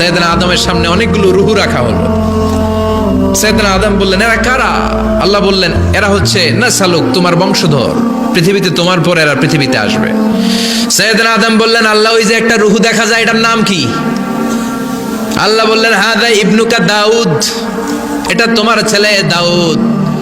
সৈয়দনা আদমের সামনে অনেকগুলো রুহু রাখা হলো। সৈয়দনা আদম বললেন, এরা কারা? আল্লাহ বললেন, এরা হচ্ছে না সালুক তোমার বংশধর। পৃথিবীতে তোমার পর এরা পৃথিবীতে আসবে। সৈয়দনা আদম বললেন, আল্লাহ, ওই যে একটা রুহু দেখা যায়, এটার নাম কি? আল্লাহ বললেন, হাদা ইবনুকা দাউদ, এটা তোমার ছেলে দাউদ।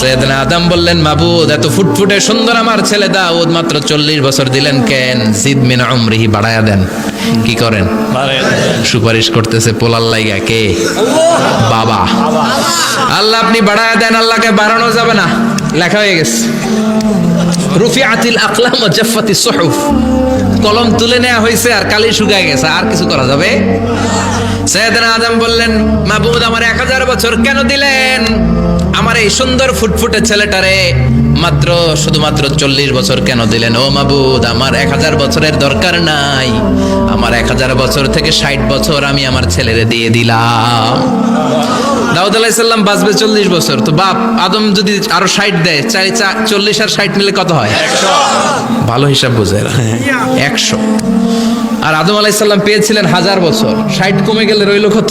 সৈয়দনা আদম বললেন মাবুদ এত ফুটফুটে সুন্দর আমার ছেলে দাউদ মাত্র চল্লিশ বছর দিলেন কেন? জিদ মিন অমরিহি বাড়ায়া দেন। কি করেন? সুপারিশ করতেছে পোলার লাইগা কে? বাবা। আল্লাহ আপনি বাড়ায়া দেন আল্লাহকে বাড়ানো যাবে না। লেখা হয়ে গেছে। রুফি আতিল আকলাম জাফাতি সুহুফ। কলম তুলে নেওয়া হয়েছে আর কালি শুকায় গেছে, আর কিছু করা যাবে? সৈয়দনা আদম বললেন, মাবুদ, আমার এক হাজার বছর কেন দিলেন? আমার এই সুন্দর ফুটফুটে ছেলেটারে মাত্র, শুধুমাত্র চল্লিশ বছর কেন দিলেন? ও মাবুদ, আমার এক হাজার বছরের দরকার নাই। আমার এক হাজার বছর থেকে ষাট বছর আমি আমার ছেলেরে দিয়ে দিলাম। দাউদ আলাইসাল্লাম বাঁচবে চল্লিশ বছর। তো বাপ আদম যদি আরও ষাট দেয় চাই চা চল্লিশ আর ষাট নিলে কত হয়? ভালো হিসাব বোঝে। একশো। আর আদম আলাইসাল্লাম পেয়েছিলেন হাজার বছর। ষাট কমে গেলে রইল কত?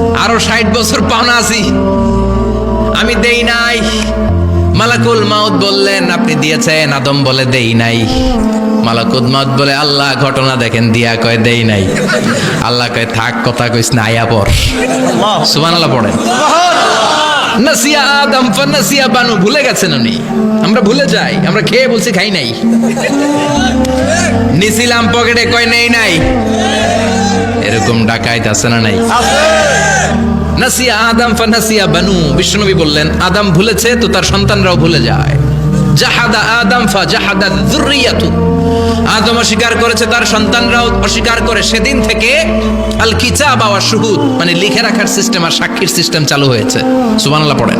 আরও ষাট বছর পাওনা আছি। আমি দেই নাই। মালাকুল মাউত বললেন আপনি দিয়েছেন। আদম বলে দেই নাই। মালাকুল মাউত বলে আল্লাহ ঘটনা দেখেন। দিয়া কয় দেই নাই। আল্লাহ কয় থাক কথা কইস না আয়া পর সুবান আল্লাহ পড়েন। নাসিয়া আদম ফানাসিয়া বানু ভুলে গেছেন উনি। আমরা ভুলে যাই আমরা খেয়ে বলছি খাই নাই। নিছিলাম পকেটে কয় নেই নাই। এরকম ডাকাইত আছে না নাই? নাসিয়া আদম ফানাসিয়া বানু। বিষ্ণুনবী বললেন, আদম ভুলেছে তো তার সন্তানরাও ভুলে যায়। জাহাদা আদম ফা জাহাদা যুররিয়াতু। আদম অস্বীকার করেছে তার সন্তানরাও অস্বীকার করে। সেদিন থেকে আল কিতাব ওয়া শুহুদ মানে লিখে রাখার সিস্টেম আর সাক্ষীর সিস্টেম চালু হয়েছে। সুবহানাল্লাহ পড়েন।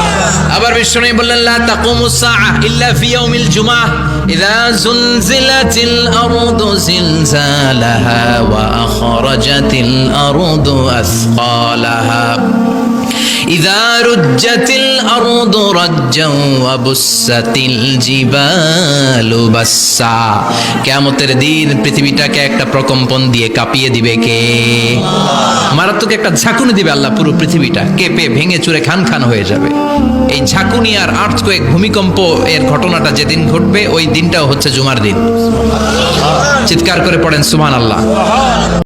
আবার বিষ্ণু বললেন লা তাকুমুস সাআ ইল্লা ফি ইয়াউমিল জুমআহ ইযা জুলজিলাতিল আরদু জিলজালাহা ওয়া আখরাজাতিল আরদু আসকালাহা إذا رجت الأرض رجا وبست الجبال بسا কেয়ামতের দিন পৃথিবীটাকে একটা প্রকম্পন দিয়ে কাঁপিয়ে দিবে কে মারাত্মক একটা ঝাঁকুনি দিবে আল্লাহ পুরো পৃথিবীটা কেঁপে ভেঙে চুরে খান খান হয়ে যাবে এই ঝাঁকুনিয়ার আর আর্থকোয়েক ভূমিকম্প এর ঘটনাটা যেদিন ঘটবে, ওই দিনটাও হচ্ছে জুমার দিন। চিৎকার করে পড়েন সুমান আল্লাহ